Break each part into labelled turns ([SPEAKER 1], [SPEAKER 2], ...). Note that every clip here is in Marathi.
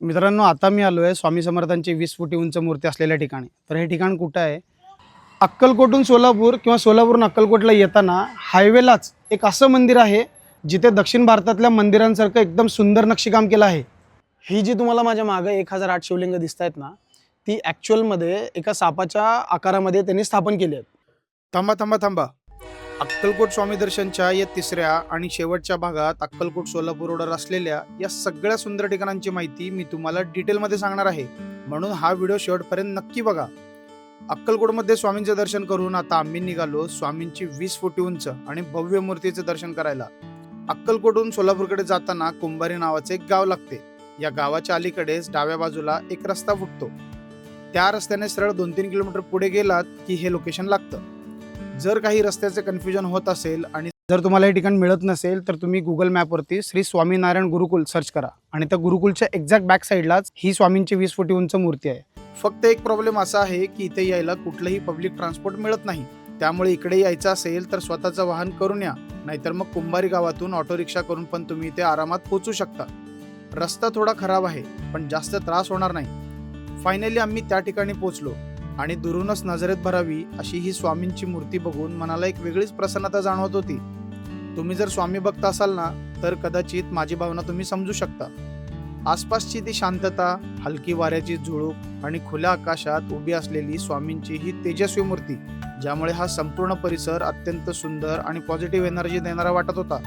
[SPEAKER 1] मित्रांनो आता मी आलो आहे स्वामी समर्थांची वीस फुटी उंच मूर्ती असलेल्या ठिकाणी. तर हे ठिकाण कुठं आहे? अक्कलकोटून सोलापूर किंवा सोलापूरहून अक्कलकोटला येताना हायवेलाच एक असं मंदिर आहे जिथे दक्षिण भारतातल्या मंदिरांसारखं एकदम सुंदर नक्षीकाम केलं आहे. ही जी तुम्हाला माझ्या मागं एक हजार आठ शिवलिंग दिसत आहेत ना ती ॲक्च्युअलमध्ये एका सापाच्या आकारामध्ये त्यांनी स्थापन केली आहेत. थांबा थांबा थांबा. अक्कलकोट स्वामी दर्शनच्या या तिसऱ्या आणि शेवटच्या भागात अक्कलकोट सोलापूर रोडवर असलेल्या या सगळ्या सुंदर ठिकाणांची माहिती मी तुम्हाला डिटेलमध्ये सांगणार आहे. म्हणून हा व्हिडिओ शेवटपर्यंत नक्की बघा. अक्कलकोटमध्ये स्वामींचे दर्शन करून आता आम्ही निघालो स्वामींची वीस फुटी उंच आणि भव्य मूर्तीचे दर्शन करायला. अक्कलकोटून सोलापूरकडे जाताना कुंभारी नावाचे एक गाव लागते. या गावाच्या अलीकडेच डाव्या बाजूला एक रस्ता फुटतो. त्या रस्त्याने सरळ दोन तीन किलोमीटर पुढे गेलात की हे लोकेशन लागतं. जर काही रस्त्याचे कन्फ्युजन होत असेल आणि जर तुम्हाला हे ठिकाण मिळत नसेल तर तुम्ही गुगल मॅपवरती श्री स्वामीनारायण गुरुकुल सर्च करा. आणि त्या गुरुकुलच्या एक्झॅक्ट बॅक साईडलाच ही स्वामींची वीस फुटी उंच मूर्ती आहे. फक्त एक प्रॉब्लेम असा आहे की इथे यायला कुठलंही पब्लिक ट्रान्सपोर्ट मिळत नाही. त्यामुळे इकडे यायचं असेल तर स्वतःचं वाहन करून या. नाहीतर मग कुंभारी गावातून ऑटो रिक्षा करून पण तुम्ही इथे आरामात पोहोचू शकता. रस्ता थोडा खराब आहे पण जास्त त्रास होणार नाही. फायनली आम्ही त्या ठिकाणी पोहोचलो. आणि दुरूनच नजरेत भरावी अशी ही स्वामींची मूर्ती बघून मनाला एक वेगळीच प्रसन्नता जाणवत होती. तुम्ही जर स्वामी भक्त असाल ना तर कदाचित माझी भावना तुम्ही समजू शकता. आसपासची ती शांतता हलकी वाऱ्याची झुळूक आणि खुल्या आकाशात उभी असलेली स्वामींची ही तेजस्वी मूर्ती ज्यामुळे हा संपूर्ण परिसर अत्यंत सुंदर आणि पॉझिटिव्ह एनर्जी देणारा वाटत होता.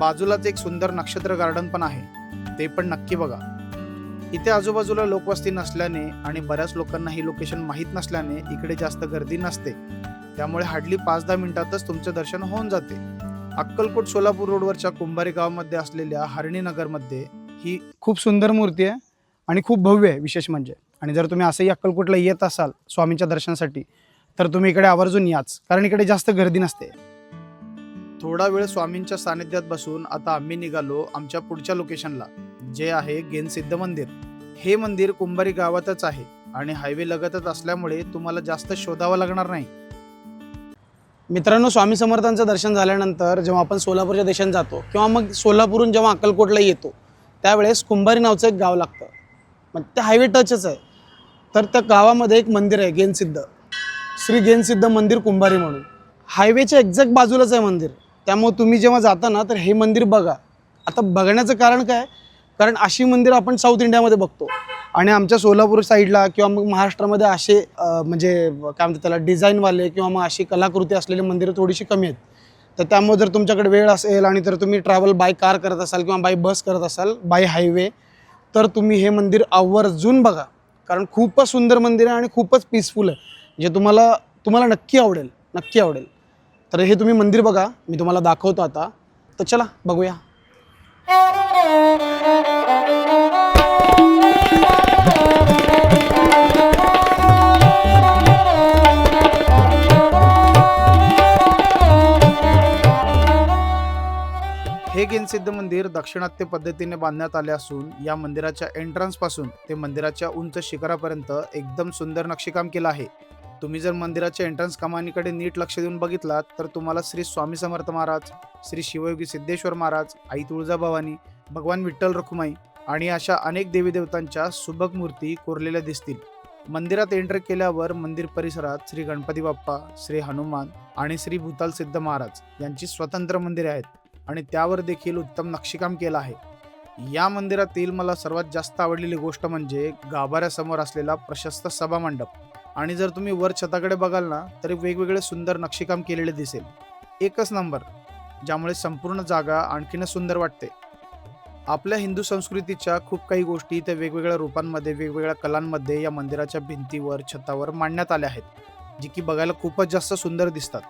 [SPEAKER 1] बाजूलाच एक सुंदर नक्षत्र गार्डन पण आहे. ते पण नक्की बघा. इथे आजूबाजूला लोकवस्ती नसल्याने आणि बऱ्याच लोकांना ही लोकेशन माहीत नसल्याने इकडे जास्त गर्दी नसते. त्यामुळे हार्डली पाच दहा मिनिटातच तुमचं दर्शन होऊन जाते. अक्कलकोट सोलापूर रोडवरच्या कुंभारी गावामध्ये असलेल्या हरणी नगरमध्ये ही खूप सुंदर मूर्ती आहे आणि खूप भव्य आहे विशेष म्हणजे. आणि जर तुम्ही असंही अक्कलकोटला येत असाल स्वामींच्या दर्शनासाठी तर तुम्ही इकडे आवर्जून याच कारण इकडे जास्त गर्दी नसते. थोडा वेळ स्वामींच्या सानिध्यात बसून आता आम्ही निघालो आमच्या पुढच्या लोकेशनला जे आहे गेनसिद्ध मंदिर. हे मंदिर कुंभारी गावातच आहे आणि हायवे लगतच असल्यामुळे तुम्हाला जास्त शोधावं लागणार नाही. मित्रांनो स्वामी समर्थांचं दर्शन झाल्यानंतर जेव्हा आपण सोलापूरच्या देशात जातो किंवा मग सोलापूरहून जेव्हा अक्कलकोटला येतो त्यावेळेस कुंभारी नावचं एक गाव लागतं. मग ते हायवे टचच आहे. तर त्या गावामध्ये एक मंदिर आहे गेनसिद्ध. श्री गेनसिद्ध मंदिर कुंभारी म्हणून. हायवेच्या एक्झॅक्ट बाजूलाच आहे मंदिर. त्यामुळे तुम्ही जेव्हा जाता ना तर हे मंदिर बघा. आता बघण्याचं कारण काय? कारण अशी मंदिरं आपण साऊथ इंडियामध्ये बघतो. आणि आमच्या सोलापूर साईडला किंवा मग महाराष्ट्रामध्ये असे म्हणजे काय म्हणतात त्याला डिझाईनवाले किंवा मग अशी कलाकृती असलेली मंदिरं थोडीशी कमी आहेत. तर त्यामुळे जर तुमच्याकडे वेळ असेल आणि जर तुम्ही ट्रॅव्हल बाय कार करत असाल किंवा बाय बस करत असाल बाय हायवे तर तुम्ही हे मंदिर आवर्जून बघा. कारण खूपच सुंदर मंदिर आहे आणि खूपच पीसफुल आहे. जे तुम्हाला तुम्हाला नक्की आवडेल नक्की आवडेल. तर हे तुम्ही मंदिर बघा. मी तुम्हाला दाखवतो आता. तर चला बघूया. हे गिनसिद्ध मंदिर दक्षिणात्य पद्धतीने बांधण्यात आले असून या मंदिराच्या एंट्रन्सपासून ते मंदिराच्या उंच शिखरापर्यंत एकदम सुंदर नक्षीकाम केलं आहे. तुम्ही जर मंदिराच्या एंट्रन्स कमानीकडे नीट लक्ष देऊन बघितलात तर तुम्हाला श्री स्वामी समर्थ महाराज श्री शिवयोगी सिद्धेश्वर महाराज आई तुळजाभवानी भगवान विठ्ठल रखुमाई आणि अशा अनेक देवी देवतांच्या सुबक मूर्ती कोरलेल्या दिसतील. मंदिरात एंटर केल्यावर मंदिर परिसरात श्री गणपती बाप्पा श्री हनुमान आणि श्री भूताल सिद्ध महाराज यांची स्वतंत्र मंदिरे आहेत आणि त्यावर देखील उत्तम नक्षीकाम केलं आहे. या मंदिरातील मला सर्वात जास्त आवडलेली गोष्ट म्हणजे गाभाऱ्यासमोर असलेला प्रशस्त सभामंडप. आणि जर तुम्ही वर छताकडे बघाल ना तरी वेगवेगळे सुंदर नक्षीकाम केलेले दिसेल. एकच नंबर ज्यामुळे संपूर्ण जागा आणखीनच सुंदर वाटते. आपल्या हिंदू संस्कृतीच्या खूप काही गोष्टी त्या वेगवेगळ्या रूपांमध्ये वेगवेगळ्या कलांमध्ये या मंदिराच्या भिंतीवर छतावर मांडण्यात आल्या आहेत जी की बघायला खूपच जास्त सुंदर दिसतात.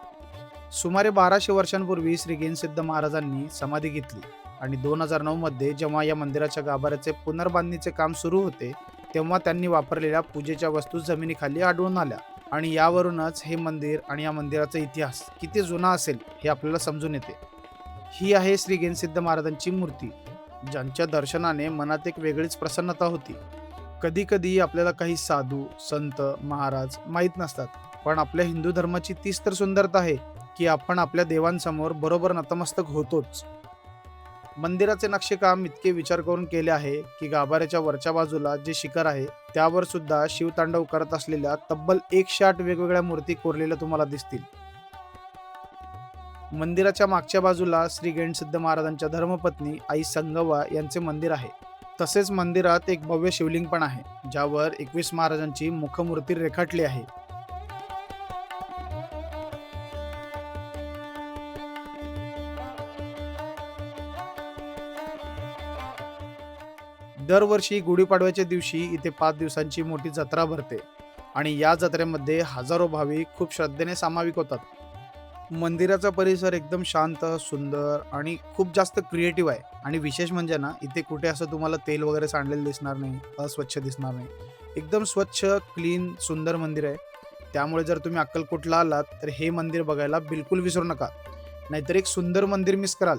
[SPEAKER 1] सुमारे बाराशे वर्षांपूर्वी श्री गेनसिद्ध महाराजांनी समाधी घेतली आणि दोन हजार नऊमध्ये जेव्हा या मंदिराच्या गाभाऱ्याचे पुनर्बांधणीचे काम सुरू होते तेव्हा त्यांनी वापरलेल्या पूजेच्या वस्तू जमिनीखाली आढळून आल्या. आणि यावरूनच हे मंदिर आणि या मंदिराचा इतिहास किती जुना असेल हे आपल्याला समजून येते. ही आहे श्री गेनसिद्ध महाराजांची मूर्ती ज्यांच्या दर्शनाने मनात एक वेगळीच प्रसन्नता होती. कधी कधी आपल्याला काही साधू संत महाराज माहीत नसतात पण आपल्या हिंदू धर्माची तीच तर सुंदरता आहे की आपण आपल्या देवांसमोर बरोबर नतमस्तक होतोच. मंदिराचे नक्षीकाम इतके विचार करून केले आहे की गाभाऱ्याच्या वरच्या बाजूला जे शिखर आहे त्यावर सुद्धा शिवतांडव करत असलेल्या तब्बल एकशे आठ वेगवेगळ्या मूर्ती कोरलेल्या तुम्हाला दिसतील. मंदिराच्या मागच्या बाजूला श्री गणसिद्ध महाराजांच्या धर्मपत्नी आई संगवा यांचे मंदिर आहे. तसेच मंदिरात एक भव्य शिवलिंग पण आहे ज्यावर एकवीस महाराजांची मुखमूर्ती रेखाटली आहे. दरवर्षी गुढीपाडव्याच्या दिवशी इथे पाच दिवसांची मोठी जत्रा भरते आणि या जत्रेमध्ये हजारो भाविक खूप श्रद्धेने सामाविक होतात. मंदिराचा परिसर एकदम शांत सुंदर आणि खूप जास्त क्रिएटिव्ह आहे आणि विशेष म्हणजे ना इथे कुठे असं तुम्हाला तेल वगैरे सांडलेलं दिसणार नाही अस्वच्छ दिसणार नाही. एकदम स्वच्छ क्लीन सुंदर मंदिर आहे. त्यामुळे जर तुम्ही अक्कलकोटला आलात तर हे मंदिर बघायला बिलकुल विसरू नका. नाहीतर एक सुंदर मंदिर मिस कराल.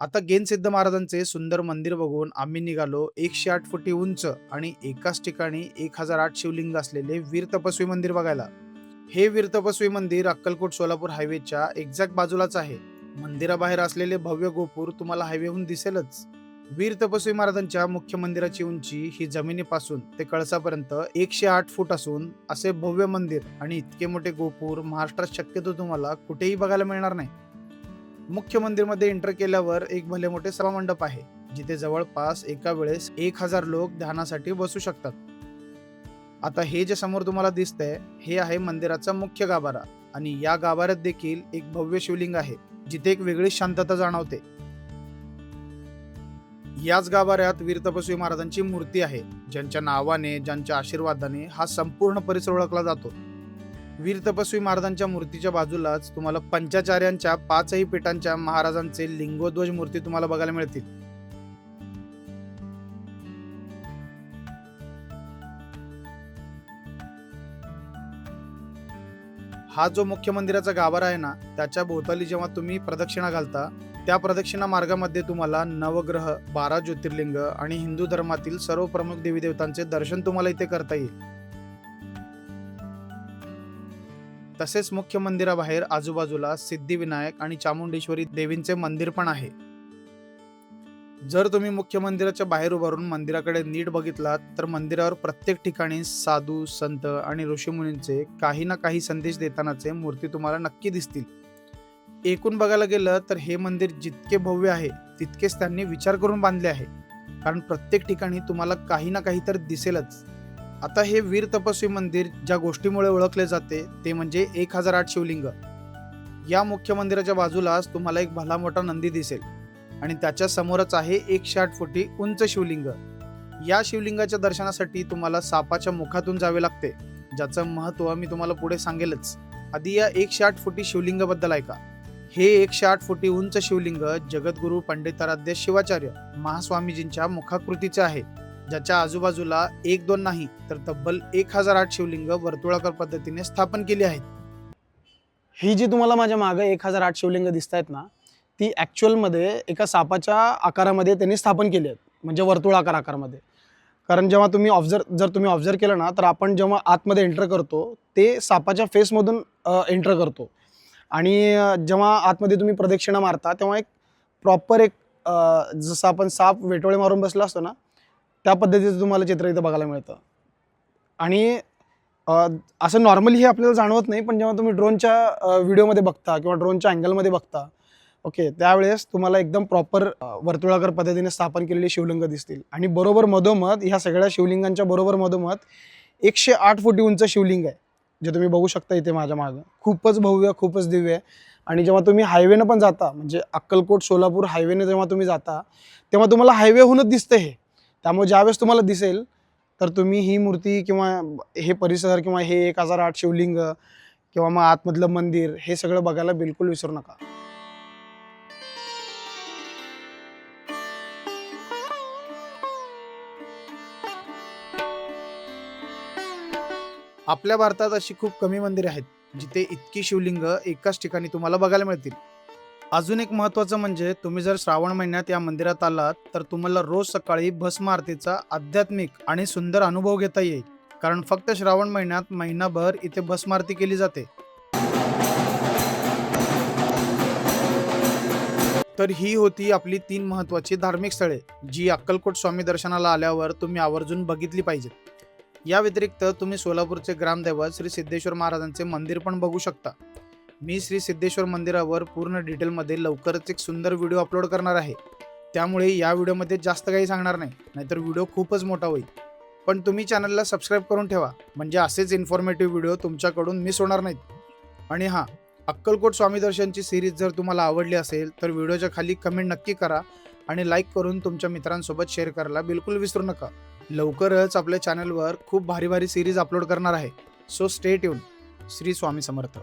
[SPEAKER 1] आता गेनसिद्ध महाराजांचे सुंदर मंदिर बघून आम्ही निघालो एकशे आठ फुटी उंच आणि एकाच ठिकाणी एक हजार आठ शिवलिंग असलेले वीर तपस्वी मंदिर बघायला. हे वीर तपस्वी मंदिर अक्कलकोट सोलापूर हायवेच्या एक्झॅक्ट बाजूलाच आहे. मंदिराबाहेर असलेले भव्य गोपूर तुम्हाला हायवेहून दिसेलच. वीर तपस्वी महाराजांच्या मुख्य मंदिराची उंची ही जमिनीपासून ते कळसापर्यंत एकशे आठ फूट असून असे भव्य मंदिर आणि इतके मोठे गोपूर महाराष्ट्रात शक्यतो तुम्हाला कुठेही बघायला मिळणार नाही. मुख्य मंदिरमध्ये एंटर केल्यावर एक भले मोठे सभामंडप आहे जिथे जवळपास एका वेळेस एक हजार लोक ध्यानासाठी बसू शकतात. आता हे जे समोर तुम्हाला दिसतंय हे आहे मंदिराचा मुख्य गाभारा आणि या गाभाऱ्यात देखील एक भव्य शिवलिंग आहे जिथे एक वेगळी शांतता जाणवते. याच गाभाऱ्यात वीर तपस्वी महाराजांची मूर्ती आहे ज्यांच्या नावाने ज्यांच्या आशीर्वादाने हा संपूर्ण परिसर ओळखला जातो. वीर तपस्वी महाराजांच्या मूर्तीच्या बाजूलाच तुम्हाला पंचाचार्यांच्या पाचही पीठांच्या महाराजांचे लिंगोध्वज मूर्ती तुम्हाला बघायला मिळतील. हा जो मुख्य मंदिराचा गाभारा आहे ना त्याच्या भोवताली जेव्हा तुम्ही प्रदक्षिणा घालता त्या प्रदक्षिणा मार्गामध्ये तुम्हाला नवग्रह बारा ज्योतिर्लिंग आणि हिंदू धर्मातील सर्व प्रमुख देवी देवतांचे दर्शन तुम्हाला इथे करता येईल. तसेच मुख्य मंदिराबाहेर आजूबाजूला सिद्धिविनायक आणि चामुंडेश्वरी देवींचे मंदिर पण आहे. जर तुम्ही मुख्य मंदिराच्या बाहेर उभारून मंदिराकडे नीट बघितलात तर मंदिरावर प्रत्येक ठिकाणी साधू संत आणि ऋषीमुनींचे काही ना काही संदेश देतानाचे मूर्ती तुम्हाला नक्की दिसतील. एकूण बघायला गेलं तर हे मंदिर जितके भव्य आहे तितकेच त्यांनी विचार करून बांधले आहे. कारण प्रत्येक ठिकाणी तुम्हाला काही ना काही तर दिसेलच. आता हे वीर तपस्वी मंदिर ज्या गोष्टीमुळे ओळखले जाते ते म्हणजे एक हजार आठ शिवलिंग. या मुख्य मंदिराच्या बाजूलाच तुम्हाला एक भला मोठा नंदी दिसेल. आणि त्याच्या समोरच आहे एकशे आठ फुटी उंच शिवलिंग. या शिवलिंगाच्या दर्शनासाठी तुम्हाला सापाच्या मुखातून जावे लागते. ज्याचं महत्त्व मी तुम्हाला पुढे सांगेलच. आधी या एकशे आठ फुटी शिवलिंगाबद्दल ऐका. हे एकशे आठ फुटी उंच शिवलिंग जगद्गुरु पंडिताराध्य शिवाचार्य महास्वामीजींच्या मुखाकृतीचे आहे. ज्याच्या आजूबाजूला एक दोन नाही तर तब्बल एक हजार आठ शिवलिंग वर्तुळाकार पद्धतीने स्थापन केली आहेत. ही जी तुम्हाला माझ्या मागं एक हजार आठ शिवलिंग दिसत आहेत ना ती ॲक्च्युअलमध्ये एका सापाच्या आकारामध्ये त्यांनी स्थापन केली आहेत म्हणजे वर्तुळाकार आकारामध्ये. कारण जेव्हा तुम्ही ऑब्झर्व जर तुम्ही ऑब्झर्व केलं ना तर आपण जेव्हा आतमध्ये एंटर करतो ते सापाच्या फेसमधून एंटर करतो. आणि जेव्हा आतमध्ये तुम्ही प्रदक्षिणा मारता तेव्हा एक प्रॉपर एक जसं आपण साप वेटोळे मारून बसला असतो ना त्या पद्धतीचं तुम्हाला चित्र इथं बघायला मिळतं. आणि असं नॉर्मली हे आपल्याला जाणवत नाही पण जेव्हा तुम्ही ड्रोनच्या व्हिडिओमध्ये बघता किंवा ड्रोनच्या अँगलमध्ये बघता ओके त्यावेळेस तुम्हाला एकदम प्रॉपर वर्तुळाकार पद्धतीने स्थापन केलेली शिवलिंग दिसतील. आणि बरोबर मधोमध ह्या सगळ्या शिवलिंगांच्या बरोबर मधोमध एकशे आठ फुटी उंच शिवलिंग आहे जे तुम्ही बघू शकता इथे माझ्या मागं. खूपच भव्य खूपच दिव्य आहे. आणि जेव्हा तुम्ही हायवेनं पण जाता म्हणजे अक्कलकोट सोलापूर हायवेने जेव्हा तुम्ही जाता तेव्हा तुम्हाला हायवेहूनच दिसतं हे. त्यामुळे ज्यावेळेस तुम्हाला दिसेल तर तुम्ही ही मूर्ती किंवा हे परिसर किंवा हे एक हजार आठ शिवलिंग किंवा मग आतमधलं मंदिर हे सगळं बघायला बिलकुल विसरू नका. आपल्या भारतात अशी खूप कमी मंदिरे आहेत जिथे इतकी शिवलिंग एकाच ठिकाणी तुम्हाला बघायला मिळतील. अजून एक महत्त्वाचं म्हणजे तुम्ही जर श्रावण महिन्यात या मंदिरात आलात तर तुम्हाला रोज सकाळी भस्म आरतीचा आध्यात्मिक आणि सुंदर अनुभव घेता येईल. कारण फक्त श्रावण महिन्यात महिनाभर इथे भस्म आरती केली जाते. तर ही होती आपली तीन महत्त्वाची धार्मिक स्थळे जी अक्कलकोट स्वामी दर्शनाला आल्यावर तुम्ही आवर्जून बघितली पाहिजेत. या व्यतिरिक्त तुम्ही सोलापूरचे ग्रामदैवत श्री सिद्धेश्वर महाराजांचे मंदिर पण बघू शकता. मी श्री सिद्धेश्वर मंदिरावर पूर्ण डिटेलमध्ये लवकरच एक सुंदर व्हिडिओ अपलोड करणार आहे. त्यामुळे या व्हिडिओमध्ये जास्त काही सांगणार नाही नाहीतर व्हिडिओ खूपच मोठा होईल. पण तुम्ही चॅनलला सबस्क्राईब करून ठेवा म्हणजे असेच इन्फॉर्मेटिव्ह व्हिडिओ तुमच्याकडून मिस होणार नाहीत. आणि हां अक्कलकोट स्वामी दर्शनची सिरीज जर तुम्हाला आवडली असेल तर व्हिडिओच्या खाली कमेंट नक्की करा आणि लाईक करून तुमच्या मित्रांसोबत शेअर करायला बिलकुल विसरू नका. लवकरच आपल्या चॅनलवर खूप भारी भारी सिरीज अपलोड करणार आहे. So stay tune Shri Swami Samarth.